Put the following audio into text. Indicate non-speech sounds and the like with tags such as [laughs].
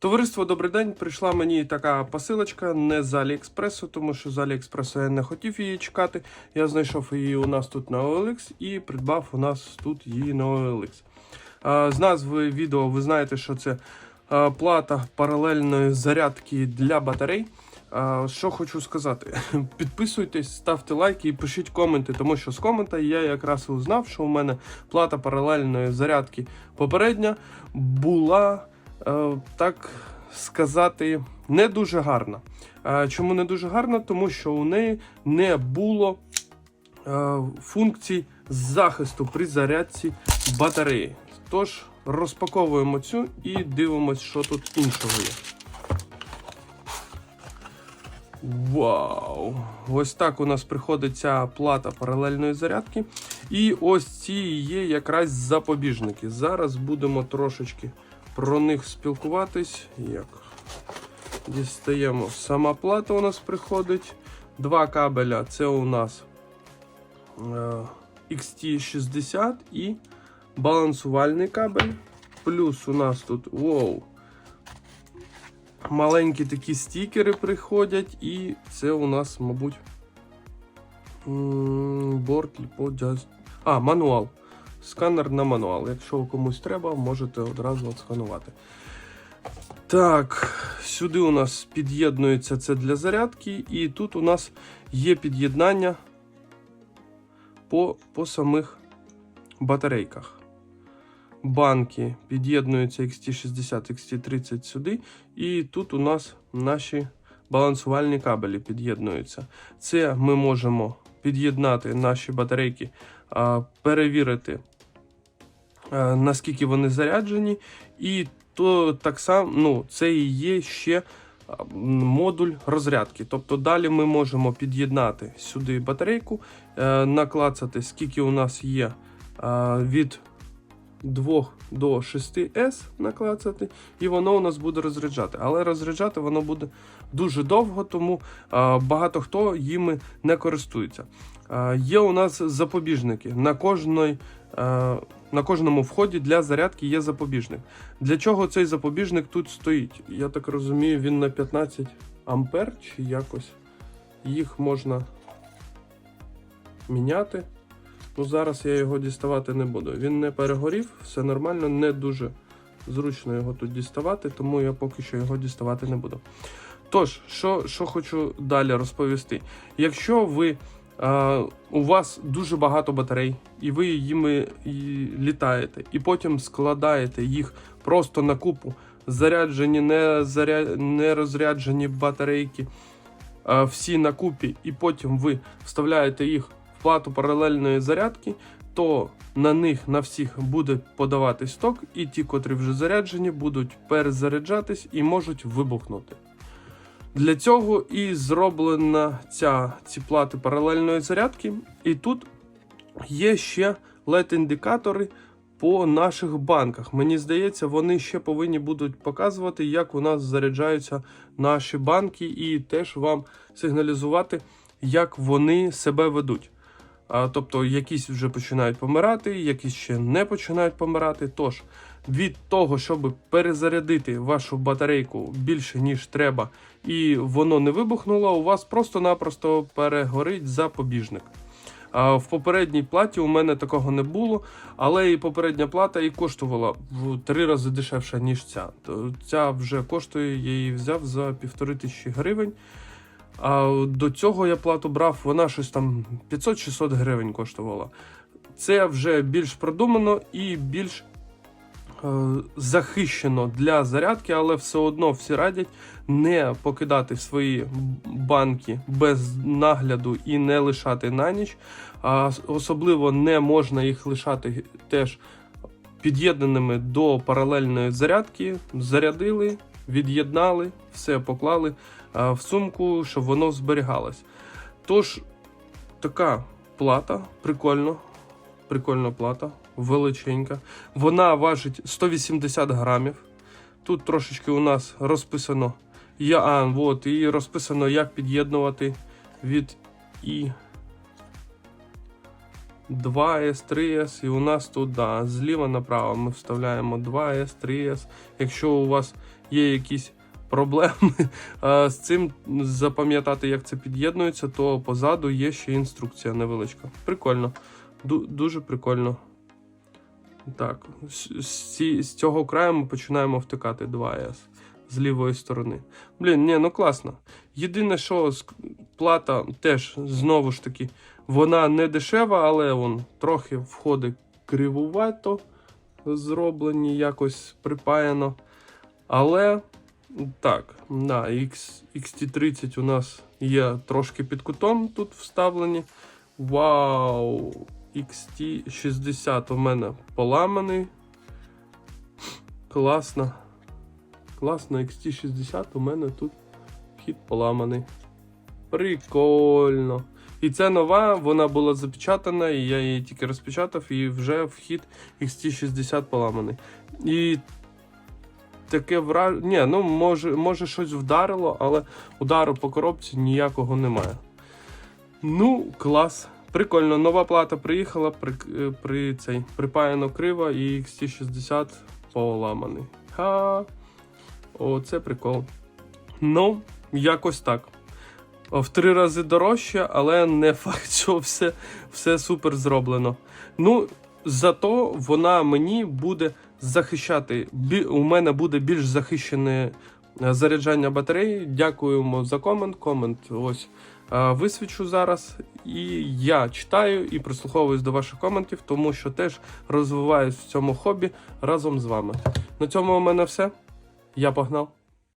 Товариство, добрий день. Прийшла мені така посилочка не з Аліекспресу, тому що з Аліекспресу я не хотів її чекати. Я знайшов її у нас тут на OLX і придбав у нас тут її на OLX. З назви відео ви знаєте, що це плата паралельної зарядки для батарей. Що хочу сказати, [laughs] підписуйтесь, ставте лайки і пишіть коменти, тому що з комента я якраз узнав, що у мене плата паралельної зарядки попередня була, так сказати, не дуже гарна. Е, Чому не дуже гарна? Тому що у неї не було е, функцій захисту при зарядці батареї. Тож розпаковуємо цю і дивимось, що тут іншого є. Вау! Ось так у нас приходить ця плата паралельної зарядки. І ось ці є якраз запобіжники. Зараз будемо трошечки про них спілкуватись. Як дістаємо сама плата у нас приходить. Два кабеля це у нас е, XT60 і балансувальний кабель. Плюс у нас тут воу, маленькі такі стікери приходять, і це у нас, мабуть, борт ліподя- А, мануал. Сканер на мануал. Якщо комусь треба, можете одразу отсканувати. Так, сюди у нас під'єднується це для зарядки, і тут у нас є під'єднання по, по самих батарейках. Банки під'єднуються XT60, XT30 сюди, і тут у нас наші балансувальні кабелі під'єднуються. Це ми можемо під'єднати наші батарейки, перевірити, наскільки вони заряджені, і то так само ну, це і є ще модуль розрядки. Тобто далі ми можемо під'єднати сюди батарейку, е, наклацати, скільки у нас є е, від 2 до 6 S наклацати, і воно у нас буде розряджати. Але розряджати воно буде дуже довго, тому е, багато хто їми не користується. Е, є у нас запобіжники. На, кожної, е, на кожному вході для зарядки є запобіжник. Для чого цей запобіжник тут стоїть? Я так розумію, він на 15 ампер чи якось їх можна міняти. Ну, зараз я його діставати не буду. Він не перегорів, все нормально, не дуже зручно його тут діставати, тому я поки що його діставати не буду. Тож, що, що хочу далі розповісти. Якщо ви е, у вас дуже багато батарей, і ви їми літаєте, і потім складаєте їх просто на купу, заряджені, не, заря... не розряджені батарейки, е, всі на купі, і потім ви вставляєте їх плату паралельної зарядки, то на них на всіх буде подаватись ток, і ті, котрі вже заряджені, будуть перезаряджатись і можуть вибухнути. Для цього і зроблена ця, ці плати паралельної зарядки. І тут є ще LED-індикатори по наших банках. Мені здається, вони ще повинні будуть показувати, як у нас заряджаються наші банки, і теж вам сигналізувати, як вони себе ведуть. А, тобто якісь вже починають помирати, якісь ще не починають помирати. Тож від того, щоб перезарядити вашу батарейку більше ніж треба, і воно не вибухнуло, у вас просто-напросто перегорить запобіжник. А в попередній платі у мене такого не було, але і попередня плата і коштувала в три рази дешевше, ніж ця. Ця вже коштує, я її взяв за півтори тисячі гривень. А до цього я плату брав, вона щось там 500-600 гривень коштувала. Це вже більш продумано і більш е, захищено для зарядки, але все одно всі радять не покидати свої банки без нагляду і не лишати на ніч. А особливо не можна їх лишати теж під'єднаними до паралельної зарядки. Зарядили, від'єднали, все поклали в сумку, щоб воно зберігалось. Тож, така плата, прикольно, прикольна плата, величенька. Вона важить 180 грамів. Тут трошечки у нас розписано. Я, а, от, і розписано, як під'єднувати від і 2S, 3S, і у нас тут да, зліва направо ми вставляємо 2S, 3S. Якщо у вас є якісь проблеми [laughs] з цим запам'ятати, як це під'єднується, то позаду є ще інструкція невеличка. Прикольно. Дуже прикольно. Так, з, цього краю ми починаємо втикати 2С з лівої сторони. Блін, ні, ну класно. Єдине, що плата теж знову ж таки, вона не дешева, але вон трохи входить кривувато зроблені, якось припаяно. Але так, да, X, XT30 у нас є трошки під кутом тут вставлені. Вау! XT60 у мене поламаний. Класно. Класно, XT60 у мене тут вхід поламаний. Прикольно. І це нова, вона була запечатана, і я її тільки розпечатав, і вже вхід XT60 поламаний. І таке враження. Ну може, може щось вдарило, але удару по коробці ніякого немає. Ну, клас. Прикольно, нова плата приїхала, при, е, при цей припаяно криво і XT60 поламаний. Ха. Оце прикол. Ну, якось так. В три рази дорожче, але не [laughs] факт, що все, все супер зроблено. Ну, зато вона мені буде захищати. У мене буде більш захищене е, заряджання батареї. Дякуємо за комент. Комент ось е, висвічу зараз. І я читаю і прислуховуюсь до ваших коментів, тому що теж розвиваюсь в цьому хобі разом з вами. На цьому у мене все. Я погнав.